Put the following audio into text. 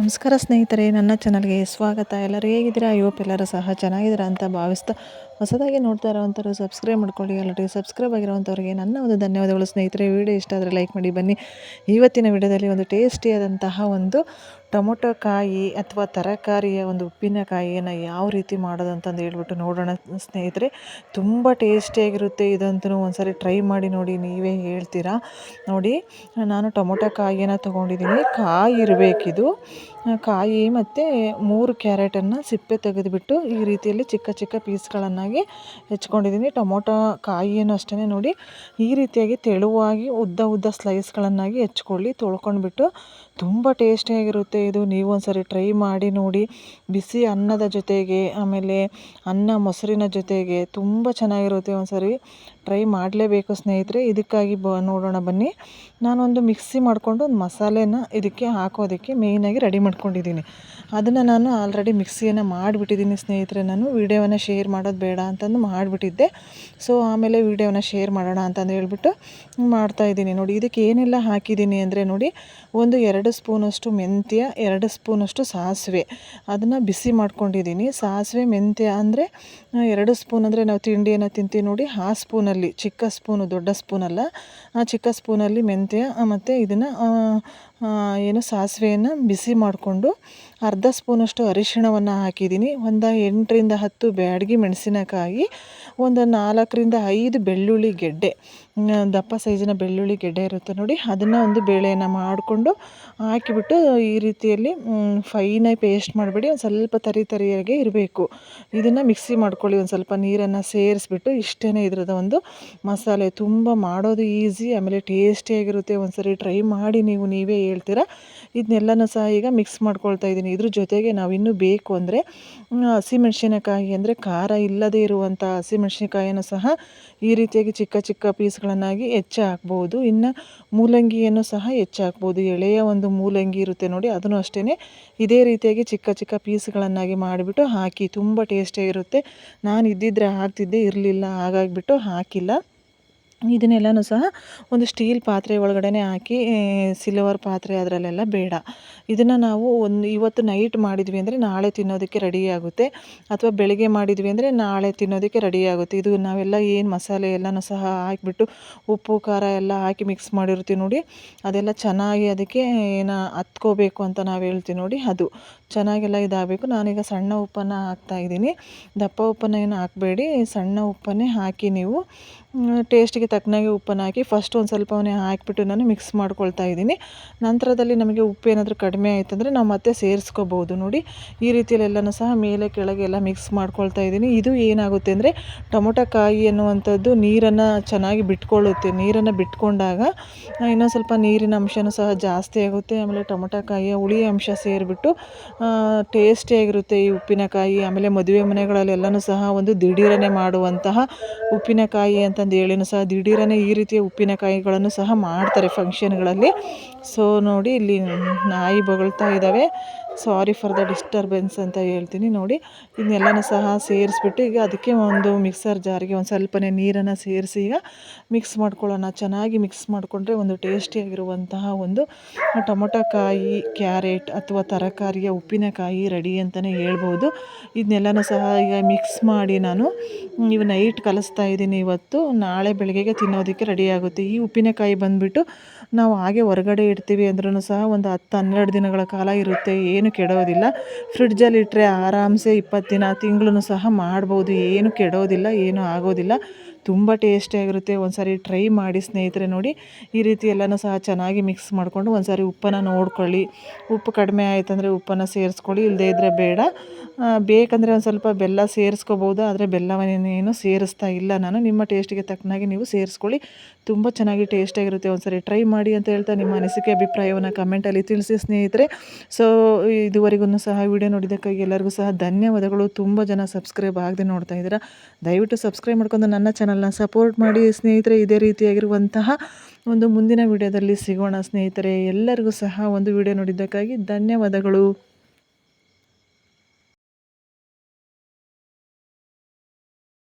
ನಮಸ್ಕಾರ ಸ್ನೇಹಿತರೆ ನನ್ನ ಚಾನಲ್ಗೆ ಸ್ವಾಗತ. ಎಲ್ಲರೂ ಹೇಗಿದ್ದೀರಾ? ಹೋಪ್ ಎಲ್ಲರೂ ಸಹ ಚೆನ್ನಾಗಿದ್ದೀರಾ ಅಂತ ಭಾವಿಸ್ತಾ ಹೊಸದಾಗಿ ನೋಡ್ತಾ ಇರೋವಂಥವ್ರು ಸಬ್ಸ್ಕ್ರೈಬ್ ಮಾಡ್ಕೊಳ್ಳಿ. ಅಲ್ಲೊಟ್ಟಿಗೆ ಸಬ್ಸ್ಕ್ರೈಬ್ ಆಗಿರೋವಂಥವ್ರಿಗೆ ನನ್ನ ಒಂದು ಧನ್ಯವಾದಗಳು ಸ್ನೇಹಿತರೆ. ವಿಡಿಯೋ ಇಷ್ಟ ಆದರೆ ಲೈಕ್ ಮಾಡಿ. ಬನ್ನಿ. ಇವತ್ತಿನ ವಿಡಿಯೋದಲ್ಲಿ ಒಂದು ಟೇಸ್ಟಿಯಾದಂತಹ ಒಂದು ಟೊಮೊಟೊ ಕಾಯಿ ಅಥವಾ ತರಕಾರಿಯ ಒಂದು ಉಪ್ಪಿನಕಾಯಿಯನ್ನು ಯಾವ ರೀತಿ ಮಾಡೋದು ಅಂತಂದು ಹೇಳ್ಬಿಟ್ಟು ನೋಡೋಣ ಸ್ನೇಹಿತರೆ. ತುಂಬ ಟೇಸ್ಟಿಯಾಗಿರುತ್ತೆ ಇದಂತೂ ಒಂದ್ಸರಿ ಟ್ರೈ ಮಾಡಿ ನೋಡಿ. ನೀವೇ ಹೇಳ್ತೀರಾ? ನೋಡಿ, ನಾನು ಟೊಮೊಟೊ ಕಾಯಿಯನ್ನು ತೊಗೊಂಡಿದ್ದೀನಿ. ಕಾಯಿ ಇರಬೇಕಿದು. ಕಾಯಿ ಮತ್ತು ಮೂರು ಕ್ಯಾರೆಟನ್ನು ಸಿಪ್ಪೆ ತೆಗೆದುಬಿಟ್ಟು ಈ ರೀತಿಯಲ್ಲಿ ಚಿಕ್ಕ ಚಿಕ್ಕ ಪೀಸ್ಗಳನ್ನಾಗಿ ಹೆಚ್ಕೊಂಡಿದ್ದೀನಿ. ಟೊಮೊಟೊ ಕಾಯಿಯನ್ನು ಅಷ್ಟೇ ನೋಡಿ ಈ ರೀತಿಯಾಗಿ ತೆಳುವಾಗಿ ಉದ್ದ ಉದ್ದ ಸ್ಲೈಸ್ಗಳನ್ನಾಗಿ ಹೆಚ್ಕೊಳ್ಳಿ ತೊಳ್ಕೊಂಡ್ಬಿಟ್ಟು ತುಂಬ ಟೇಸ್ಟಿಯಾಗಿರುತ್ತೆ ಇದು. ನೀವು ಒಂದ್ಸರಿ ಟ್ರೈ ಮಾಡಿ ನೋಡಿ. ಬಿಸಿ ಅನ್ನದ ಜೊತೆಗೆ, ಆಮೇಲೆ ಅನ್ನ ಮೊಸರಿನ ಜೊತೆಗೆ ತುಂಬ ಚೆನ್ನಾಗಿರುತ್ತೆ ಒಂದ್ಸರಿ ಟ್ರೈ ಮಾಡಲೇಬೇಕು ಸ್ನೇಹಿತರೆ. ಇದಕ್ಕಾಗಿ ಬ, ನೋಡೋಣ ಬನ್ನಿ. ನಾನೊಂದು ಮಿಕ್ಸಿ ಮಾಡಿಕೊಂಡು ಒಂದು ಮಸಾಲೆನ ಇದಕ್ಕೆ ಹಾಕೋದಕ್ಕೆ ಮೇಯ್ನಾಗಿ ರೆಡಿ ಮಾಡ್ಕೊಂಡಿದ್ದೀನಿ. ಅದನ್ನು ನಾನು ಆಲ್ರೆಡಿ ಮಿಕ್ಸಿಯನ್ನು ಮಾಡಿಬಿಟ್ಟಿದ್ದೀನಿ ಸ್ನೇಹಿತರೆ. ನಾನು ವೀಡಿಯೋವನ್ನು ಶೇರ್ ಮಾಡೋದು ಬೇಡ ಅಂತಂದು ಮಾಡಿಬಿಟ್ಟಿದ್ದೆ. ಸೊ ಆಮೇಲೆ ವೀಡಿಯೋನ ಶೇರ್ ಮಾಡೋಣ ಅಂತಂದು ಹೇಳ್ಬಿಟ್ಟು ಮಾಡ್ತಾಯಿದ್ದೀನಿ ನೋಡಿ, ಇದಕ್ಕೆ ಏನೆಲ್ಲ ಹಾಕಿದ್ದೀನಿ ಅಂದರೆ ನೋಡಿ, ಒಂದು ಎರಡು ಸ್ಪೂನಷ್ಟು ಮೆಂತ್ಯ, ಎರಡು ಸ್ಪೂನಷ್ಟು ಸಾಸಿವೆ. ಅದನ್ನು ಬಿಸಿ ಮಾಡ್ಕೊಂಡಿದ್ದೀನಿ. ಸಾಸಿವೆ, ಮೆಂತ್ಯ ಅಂದರೆ ಎರಡು ಸ್ಪೂನ್ ಅಂದರೆ ನಾವು ತಿಂಡಿಯನ್ನು ತಿಂತೀವಿ ನೋಡಿ ಆ ಸ್ಪೂನಲ್ಲಿ ಚಿಕ್ಕ ಸ್ಪೂನು ದೊಡ್ಡ ಸ್ಪೂನಲ್ಲ ಆ, ಚಿಕ್ಕ ಸ್ಪೂನಲ್ಲಿ ಮೆಂತ್ಯ ಮತ್ತು ಇದನ್ನು ಏನು ಸಾಸಿವೆಯನ್ನು ಬಿಸಿ ಮಾಡಿಕೊಂಡು ಅರ್ಧ ಸ್ಪೂನಷ್ಟು ಅರಿಶಿಣವನ್ನು ಹಾಕಿದ್ದೀನಿ. ಒಂದು ಎಂಟರಿಂದ ಹತ್ತು ಬ್ಯಾಡಗಿ ಮೆಣಸಿನಕಾಯಿ, ಒಂದು ನಾಲ್ಕರಿಂದ ಐದು ಬೆಳ್ಳುಳ್ಳಿ ಗೆಡ್ಡೆ. ದಪ್ಪ ಸೈಜಿನ ಬೆಳ್ಳುಳ್ಳಿ ಗೆಡ್ಡೆ ಇರುತ್ತೆ ನೋಡಿ, ಅದನ್ನು ಒಂದು ಬೇಳೆಯನ್ನು ಮಾಡಿಕೊಂಡು ಹಾಕಿಬಿಟ್ಟು ಈ ರೀತಿಯಲ್ಲಿ ಫೈನಾಗಿ ಪೇಸ್ಟ್ ಮಾಡಬೇಡಿ, ಒಂದು ಸ್ವಲ್ಪ ತರಿ ತರಿಯಾಗೆ ಇರಬೇಕು. ಇದನ್ನು ಮಿಕ್ಸಿ ಮಾಡ್ಕೊಳ್ಳಿ, ಒಂದು ಸ್ವಲ್ಪ ನೀರನ್ನು ಸೇರಿಸ್ಬಿಟ್ಟು ಇಷ್ಟೇ ಇದ್ರದ ಒಂದು ಮಸಾಲೆ. ತುಂಬ ಮಾಡೋದು ಈಸಿ ಆಮೇಲೆ ಟೇಸ್ಟಿಯಾಗಿರುತ್ತೆ ಒಂದು ಸರಿ ಟ್ರೈ ಮಾಡಿ ನೀವು, ನೀವೇ ಹೇಳ್ತೀರಾ? ಇದನ್ನೆಲ್ಲನೂ ಸಹ ಈಗ ಮಿಕ್ಸ್ ಮಾಡ್ಕೊಳ್ತಾ ಇದ್ದೀನಿ. ಇದ್ರ ಜೊತೆಗೆ ನಾವು ಇನ್ನೂ ಬೇಕು ಅಂದರೆ ಹಸಿಮೆಣಸಿನಕಾಯಿ ಅಂದರೆ ಖಾರ ಇಲ್ಲದೇ ಇರುವಂಥ ಹಸಿಮೆಣಸಿನಕಾಯಿಯನ್ನು ಸಹ ಈ ರೀತಿಯಾಗಿ ಚಿಕ್ಕ ಚಿಕ್ಕ ಪೀಸ್ಗಳನ್ನಾಗಿ ಹೆಚ್ಚು ಹಾಕ್ಬೋದು. ಇನ್ನು ಮೂಲಂಗಿಯನ್ನು ಸಹ ಹೆಚ್ಚು ಹಾಕ್ಬೋದು. ಎಳೆಯ ಒಂದು ಮೂಲಂಗಿ ಇರುತ್ತೆ ನೋಡಿ, ಅದನ್ನು ಅಷ್ಟೇ ಇದೇ ರೀತಿಯಾಗಿ ಚಿಕ್ಕ ಚಿಕ್ಕ ಪೀಸ್ಗಳನ್ನಾಗಿ ಮಾಡಿಬಿಟ್ಟು ಹಾಕಿ, ತುಂಬ ಟೇಸ್ಟಿಯಾಗಿರುತ್ತೆ ನಾನು ಇದ್ದಿದ್ದರೆ ಹಾಕ್ತಿದ್ದೆ ಇರಲಿಲ್ಲ, ಹಾಗಾಗಿಬಿಟ್ಟು ಹಾಕಿಲ್ಲ. ಇದನ್ನೆಲ್ಲನೂ ಸಹ ಒಂದು ಸ್ಟೀಲ್ ಪಾತ್ರೆ ಒಳಗಡೆ ಹಾಕಿ ಸಿಲ್ವರ್ ಪಾತ್ರೆ ಅದರಲ್ಲೆಲ್ಲ ಬೇಡ. ಇದನ್ನು ನಾವು ಒಂದು ಇವತ್ತು ನೈಟ್ ಮಾಡಿದ್ವಿ ಅಂದರೆ ನಾಳೆ ತಿನ್ನೋದಕ್ಕೆ ರೆಡಿ ಆಗುತ್ತೆ. ಅಥವಾ ಬೆಳಗ್ಗೆ ಮಾಡಿದ್ವಿ ಅಂದರೆ ನಾಳೆ ತಿನ್ನೋದಕ್ಕೆ ರೆಡಿ ಆಗುತ್ತೆ. ಇದು ನಾವೆಲ್ಲ ಏನು ಮಸಾಲೆ ಎಲ್ಲನೂ ಸಹ ಹಾಕಿಬಿಟ್ಟು ಉಪ್ಪು, ಖಾರ ಎಲ್ಲ ಹಾಕಿ ಮಿಕ್ಸ್ ಮಾಡಿರ್ತೀವಿ ನೋಡಿ. ಅದೆಲ್ಲ ಚೆನ್ನಾಗಿ ಅದಕ್ಕೆ ಏನು ಹತ್ಕೋಬೇಕು ಅಂತ ನಾವು ಹೇಳ್ತೀವಿ ನೋಡಿ ಅದು. ಚೆನ್ನಾಗೆಲ್ಲ ಇದಾಗಬೇಕು. ನಾನೀಗ ಸಣ್ಣ ಉಪ್ಪನ್ನು ಹಾಕ್ತಾಯಿದ್ದೀನಿ ದಪ್ಪ ಉಪ್ಪನ್ನು ಏನು ಹಾಕಬೇಡಿ. ಸಣ್ಣ ಉಪ್ಪನ್ನೇ ಹಾಕಿ ನೀವು ಟೇಸ್ಟಿಗೆ ತಕ್ಕನಾಗಿ ಉಪ್ಪನ್ನು ಹಾಕಿ ಫಸ್ಟ್ ಒಂದು ಸ್ವಲ್ಪವನ್ನೇ ಹಾಕಿಬಿಟ್ಟು ನಾನು ಮಿಕ್ಸ್ ಮಾಡ್ಕೊಳ್ತಾ ಇದ್ದೀನಿ. ನಂತರದಲ್ಲಿ ನಮಗೆ ಉಪ್ಪು ಏನಾದರೂ ಕಡಿಮೆ ಆಯ್ತಂದರೆ ನಾವು ಮತ್ತೆ ಸೇರಿಸ್ಕೋಬೋದು ನೋಡಿ. ಈ ರೀತಿಯಲ್ಲಿ ಎಲ್ಲನೂ ಸಹ ಮೇಲೆ ಕೆಳಗೆ ಎಲ್ಲ ಮಿಕ್ಸ್ ಮಾಡ್ಕೊಳ್ತಾ ಇದ್ದೀನಿ. ಇದು ಏನಾಗುತ್ತೆ ಅಂದರೆ ಟೊಮೊಟೊ ಕಾಯಿ ಅನ್ನುವಂಥದ್ದು ನೀರನ್ನು ಚೆನ್ನಾಗಿ ಬಿಟ್ಕೊಳ್ಳುತ್ತೆ. ನೀರನ್ನು ಬಿಟ್ಕೊಂಡಾಗ ಇನ್ನೊಂದು ಸ್ವಲ್ಪ ನೀರಿನ ಅಂಶನೂ ಸಹ ಜಾಸ್ತಿ ಆಗುತ್ತೆ. ಆಮೇಲೆ ಟೊಮೊಟೊ ಕಾಯಿಯ ಹುಳಿ ಅಂಶ ಸೇರಿಬಿಟ್ಟು ಟೇಸ್ಟಿಯಾಗಿರುತ್ತೆ ಈ ಉಪ್ಪಿನಕಾಯಿ ಆಮೇಲೆ ಮದುವೆ ಮನೆಗಳಲ್ಲೆಲ್ಲನೂ ಸಹ ಒಂದು ದಿಢೀರನೆ ಮಾಡುವಂತಹ ಉಪ್ಪಿನಕಾಯಿ ಅಂತಂದು ಹೇಳಿನೂ ಸಹ ದಿಢೀರನೆ ಈ ರೀತಿಯ ಉಪ್ಪಿನಕಾಯಿಗಳನ್ನು ಸಹ ಮಾಡ್ತಾರೆ ಫಂಕ್ಷನ್ಗಳಲ್ಲಿ. ಸೊ, ನೋಡಿ, ಇಲ್ಲಿ ನಾಯಿ ಬೊಗಳ್ತಾ ಇದ್ದಾವೆ. ಸಾರಿ ಫಾರ್ ದ ಡಿಸ್ಟರ್ಬೆನ್ಸ್ ಅಂತ ಹೇಳ್ತೀನಿ, ನೋಡಿ. ಇದನ್ನೆಲ್ಲನೂ ಸಹ ಸೇರಿಸ್ಬಿಟ್ಟು ಈಗ ಅದಕ್ಕೆ ಒಂದು ಮಿಕ್ಸರ್ ಜಾರಿಗೆ ಒಂದು ಸ್ವಲ್ಪನೇ ನೀರನ್ನು ಸೇರಿಸಿ ಈಗ ಮಿಕ್ಸ್ ಮಾಡ್ಕೊಳ್ಳೋಣ. ಚೆನ್ನಾಗಿ ಮಿಕ್ಸ್ ಮಾಡಿಕೊಂಡ್ರೆ ಒಂದು ಟೇಸ್ಟಿಯಾಗಿರುವಂತಹ ಒಂದು ಟೊಮೊಟೊಕಾಯಿ ಕ್ಯಾರೆಟ್ ಅಥವಾ ತರಕಾರಿಯ ಉಪ್ಪಿನಕಾಯಿ ರೆಡಿ ಅಂತಲೇ ಹೇಳ್ಬೋದು. ಇದನ್ನೆಲ್ಲನೂ ಸಹ ಈಗ ಮಿಕ್ಸ್ ಮಾಡಿ ನಾನು ಇವು ನೈಟ್ ಕಲಿಸ್ತಾ ಇದ್ದೀನಿ ಇವತ್ತು. ನಾಳೆ ಬೆಳಗ್ಗೆಗೆ ತಿನ್ನೋದಕ್ಕೆ ರೆಡಿ ಆಗುತ್ತೆ. ಈ ಉಪ್ಪಿನಕಾಯಿ ಬಂದುಬಿಟ್ಟು ನಾವು ಹಾಗೆ ಹೊರಗಡೆ ಇಡ್ತೀವಿ ಅಂದ್ರೂ ಸಹ ಒಂದು ಹತ್ತು, ಹನ್ನೆರಡು ದಿನಗಳ ಕಾಲ ಇರುತ್ತೆ. ಏನು ಕೆಡೋದಿಲ್ಲ. ಫ್ರಿಡ್ಜಲ್ಲಿ ಇಟ್ಟರೆ ಆರಾಮ್ಸೆ ಇಪ್ಪತ್ತು ದಿನ ತಿಂಗಳೂ ಸಹ ಮಾಡ್ಬೋದು. ಏನು ಕೆಡೋದಿಲ್ಲ, ಏನು ಆಗೋದಿಲ್ಲ. ತುಂಬ ಟೇಸ್ಟಿಯಾಗಿರುತ್ತೆ ಒಂದು ಸಾರಿ ಟ್ರೈ ಮಾಡಿ ಸ್ನೇಹಿತರೆ ನೋಡಿ. ಈ ರೀತಿ ಎಲ್ಲನೂ ಸಹ ಚೆನ್ನಾಗಿ ಮಿಕ್ಸ್ ಮಾಡಿಕೊಂಡು ಒಂದು ಸಾರಿ ಉಪ್ಪನ್ನು ನೋಡ್ಕೊಳ್ಳಿ. ಉಪ್ಪು ಕಡಿಮೆ ಆಯ್ತಂದರೆ ಉಪ್ಪನ್ನು ಸೇರಿಸ್ಕೊಳ್ಳಿ. ಇಲ್ಲದೇ ಇದ್ದರೆ ಬೇಡ. ಬೇಕಂದರೆ ಒಂದು ಸ್ವಲ್ಪ ಬೆಲ್ಲ ಸೇರಿಸ್ಕೋಬೋದು. ಆದರೆ ಬೆಲ್ಲವನ್ನೇನು ಸೇರಿಸ್ತಾ ಇಲ್ಲ. ನಾನು ನಿಮ್ಮ ಟೇಸ್ಟಿಗೆ ತಕ್ಕನಾಗಿ ನೀವು ಸೇರಿಸ್ಕೊಳ್ಳಿ. ತುಂಬ ಚೆನ್ನಾಗಿ ಟೇಸ್ಟಾಗಿರುತ್ತೆ ಒಂದು ಸರಿ ಟ್ರೈ ಮಾಡಿ ಅಂತ ಹೇಳ್ತಾ ನಿಮ್ಮ ಅನಿಸಿಕೆ, ಅಭಿಪ್ರಾಯವನ್ನು ಕಮೆಂಟಲ್ಲಿ ತಿಳಿಸಿ ಸ್ನೇಹಿತರೆ. ಸೊ ಇದುವರೆಗೂ ಸಹ ವಿಡಿಯೋ ನೋಡಿದ್ದಕ್ಕಾಗಿ ಎಲ್ಲರಿಗೂ ಸಹ ಧನ್ಯವಾದಗಳು. ತುಂಬ ಜನ ಸಬ್ಸ್ಕ್ರೈಬ್ ಆಗದೆ ನೋಡ್ತಾ ಇದ್ದೀರಾ. ದಯವಿಟ್ಟು ಸಬ್ಸ್ಕ್ರೈಬ್ ಮಾಡ್ಕೊಂಡು ನನ್ನ ಚಾನಲ್ನ ಸಪೋರ್ಟ್ ಮಾಡಿ ಸ್ನೇಹಿತರೆ. ಇದೇ ರೀತಿಯಾಗಿರುವಂತಹ ಒಂದು ಮುಂದಿನ ವಿಡಿಯೋದಲ್ಲಿ ಸಿಗೋಣ ಸ್ನೇಹಿತರೆ. ಎಲ್ಲರಿಗೂ ಸಹ ಒಂದು ವಿಡಿಯೋ ನೋಡಿದ್ದಕ್ಕಾಗಿ ಧನ್ಯವಾದಗಳು.